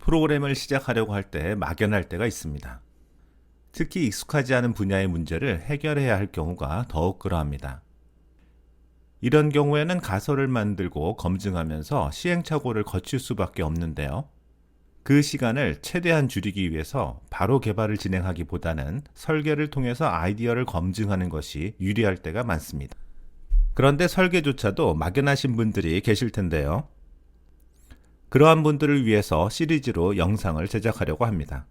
프로그램을 시작하려고 할 때 막연할 때가 있습니다. 특히 익숙하지 않은 분야의 문제를 해결해야 할 경우가 더욱 그러합니다. 이런 경우에는 가설을 만들고 검증하면서 시행착오를 거칠 수밖에 없는데요. 그 시간을 최대한 줄이기 위해서 바로 개발을 진행하기보다는 설계를 통해서 아이디어를 검증하는 것이 유리할 때가 많습니다. 그런데 설계조차도 막연하신 분들이 계실 텐데요. 그러한 분들을 위해서 시리즈로 영상을 제작하려고 합니다.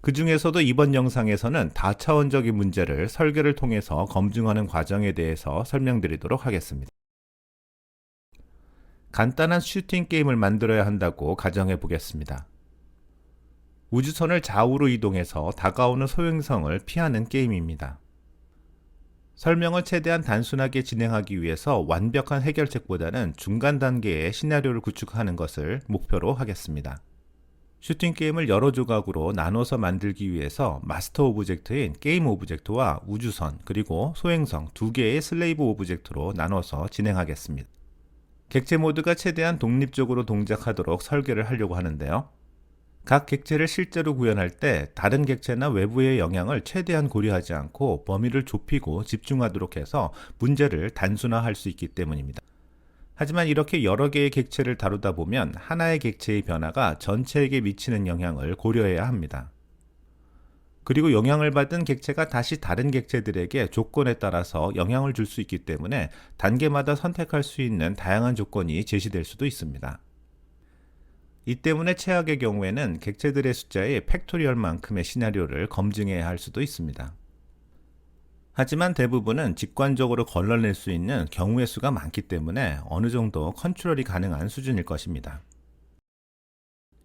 그 중에서도 이번 영상에서는 다차원적인 문제를 설계를 통해서 검증하는 과정에 대해서 설명드리도록 하겠습니다. 간단한 슈팅 게임을 만들어야 한다고 가정해 보겠습니다. 우주선을 좌우로 이동해서 다가오는 소행성을 피하는 게임입니다. 설명을 최대한 단순하게 진행하기 위해서 완벽한 해결책보다는 중간 단계의 시나리오를 구축하는 것을 목표로 하겠습니다. 슈팅 게임을 여러 조각으로 나눠서 만들기 위해서 마스터 오브젝트인 게임 오브젝트와 우주선 그리고 소행성 두 개의 슬레이브 오브젝트로 나눠서 진행하겠습니다. 객체 모드가 최대한 독립적으로 동작하도록 설계를 하려고 하는데요. 각 객체를 실제로 구현할 때 다른 객체나 외부의 영향을 최대한 고려하지 않고 범위를 좁히고 집중하도록 해서 문제를 단순화할 수 있기 때문입니다. 하지만 이렇게 여러 개의 객체를 다루다 보면 하나의 객체의 변화가 전체에게 미치는 영향을 고려해야 합니다. 그리고 영향을 받은 객체가 다시 다른 객체들에게 조건에 따라서 영향을 줄 수 있기 때문에 단계마다 선택할 수 있는 다양한 조건이 제시될 수도 있습니다. 이 때문에 최악의 경우에는 객체들의 숫자의 팩토리얼만큼의 시나리오를 검증해야 할 수도 있습니다. 하지만 대부분은 직관적으로 걸러낼 수 있는 경우의 수가 많기 때문에 어느 정도 컨트롤이 가능한 수준일 것입니다.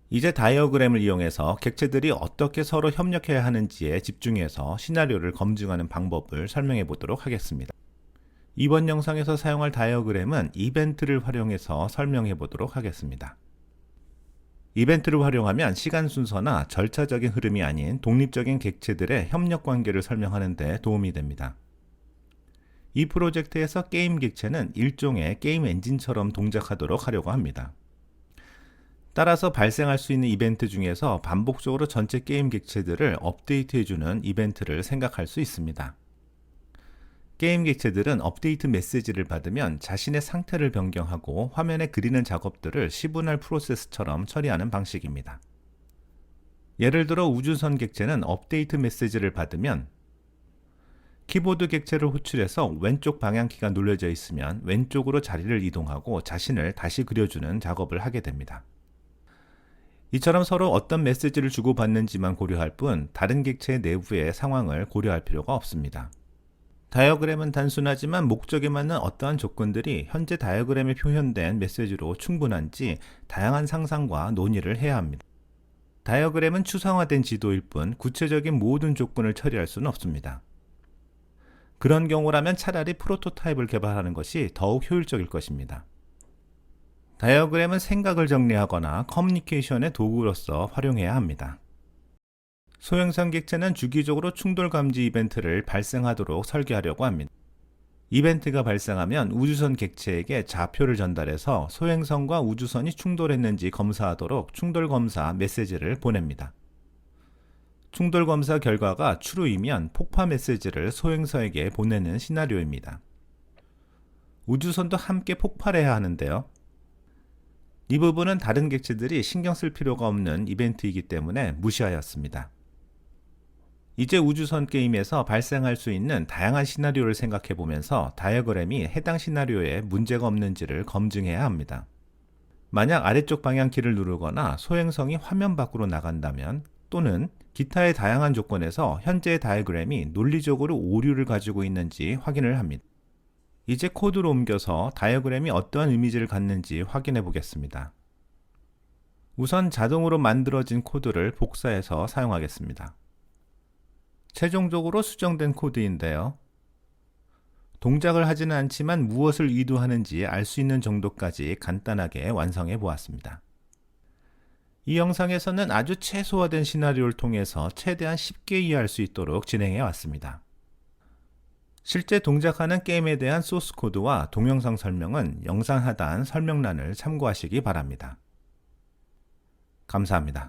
이제 다이어그램을 이용해서 객체들이 어떻게 서로 협력해야 하는지에 집중해서 시나리오를 검증하는 방법을 설명해 보도록 하겠습니다. 이번 영상에서 사용할 다이어그램은 이벤트를 활용해서 설명해 보도록 하겠습니다. 이벤트를 활용하면 시간 순서나 절차적인 흐름이 아닌 독립적인 객체들의 협력 관계를 설명하는 데 도움이 됩니다. 이 프로젝트에서 게임 객체는 일종의 게임 엔진처럼 동작하도록 하려고 합니다. 따라서 발생할 수 있는 이벤트 중에서 반복적으로 전체 게임 객체들을 업데이트해주는 이벤트를 생각할 수 있습니다. 게임 객체들은 업데이트 메시지를 받으면 자신의 상태를 변경하고 화면에 그리는 작업들을 시분할 프로세스처럼 처리하는 방식입니다. 예를 들어 우주선 객체는 업데이트 메시지를 받으면 키보드 객체를 호출해서 왼쪽 방향키가 눌려져 있으면 왼쪽으로 자리를 이동하고 자신을 다시 그려주는 작업을 하게 됩니다. 이처럼 서로 어떤 메시지를 주고받는지만 고려할 뿐 다른 객체의 내부의 상황을 고려할 필요가 없습니다. 다이어그램은 단순하지만 목적에 맞는 어떠한 조건들이 현재 다이어그램에 표현된 메시지로 충분한지 다양한 상상과 논의를 해야 합니다. 다이어그램은 추상화된 지도일 뿐 구체적인 모든 조건을 처리할 수는 없습니다. 그런 경우라면 차라리 프로토타입을 개발하는 것이 더욱 효율적일 것입니다. 다이어그램은 생각을 정리하거나 커뮤니케이션의 도구로서 활용해야 합니다. 소형성 객체는 주기적으로 충돌 감지 이벤트를 발생하도록 설계하려고 합니다. 이벤트가 발생하면 우주선 객체에게 좌표를 전달해서 소행성과 우주선이 충돌했는지 검사하도록 충돌 검사 메시지를 보냅니다. 충돌 검사 결과가 true이면 폭파 메시지를 소행성에게 보내는 시나리오입니다. 우주선도 함께 폭발해야 하는데요. 이 부분은 다른 객체들이 신경 쓸 필요가 없는 이벤트이기 때문에 무시하였습니다. 이제 우주선 게임에서 발생할 수 있는 다양한 시나리오를 생각해 보면서 다이어그램이 해당 시나리오에 문제가 없는지를 검증해야 합니다. 만약 아래쪽 방향키를 누르거나 소행성이 화면 밖으로 나간다면 또는 기타의 다양한 조건에서 현재의 다이어그램이 논리적으로 오류를 가지고 있는지 확인을 합니다. 이제 코드로 옮겨서 다이어그램이 어떠한 이미지를 갖는지 확인해 보겠습니다. 우선 자동으로 만들어진 코드를 복사해서 사용하겠습니다. 최종적으로 수정된 코드인데요. 동작을 하지는 않지만 무엇을 의도하는지 알 수 있는 정도까지 간단하게 완성해 보았습니다. 이 영상에서는 아주 최소화된 시나리오를 통해서 최대한 쉽게 이해할 수 있도록 진행해 왔습니다. 실제 동작하는 게임에 대한 소스 코드와 동영상 설명은 영상 하단 설명란을 참고하시기 바랍니다. 감사합니다.